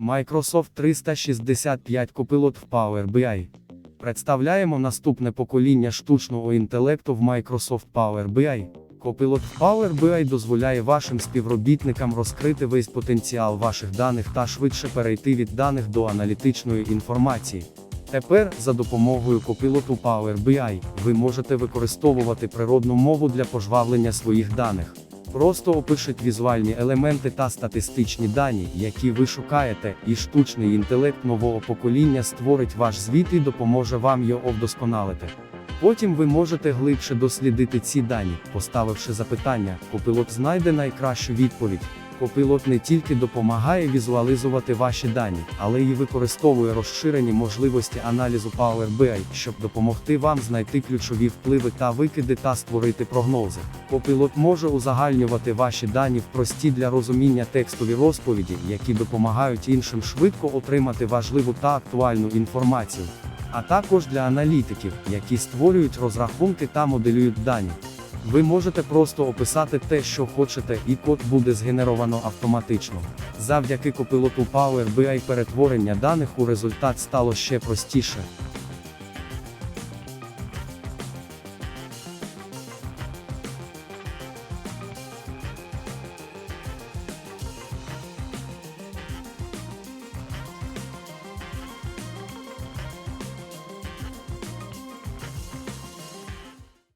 Microsoft 365 Copilot в Power BI. Представляємо наступне покоління штучного інтелекту в Microsoft Power BI. Copilot в Power BI дозволяє вашим співробітникам розкрити весь потенціал ваших даних та швидше перейти від даних до аналітичної інформації. Тепер, за допомогою Copilot у Power BI, ви можете використовувати природну мову для пожвавлення своїх даних. Просто опишіть візуальні елементи та статистичні дані, які ви шукаєте, і штучний інтелект нового покоління створить ваш звіт і допоможе вам його вдосконалити. Потім ви можете глибше дослідити ці дані, поставивши запитання, копилот знайде найкращу відповідь. Copilot не тільки допомагає візуалізувати ваші дані, але й використовує розширені можливості аналізу Power BI, щоб допомогти вам знайти ключові впливи та викиди та створити прогнози. Copilot може узагальнювати ваші дані в прості для розуміння текстові розповіді, які допомагають іншим швидко отримати важливу та актуальну інформацію. А також для аналітиків, які створюють розрахунки та моделюють дані. Ви можете просто описати те, що хочете, і код буде згенеровано автоматично. Завдяки копилоту Power BI перетворення даних у результат стало ще простіше.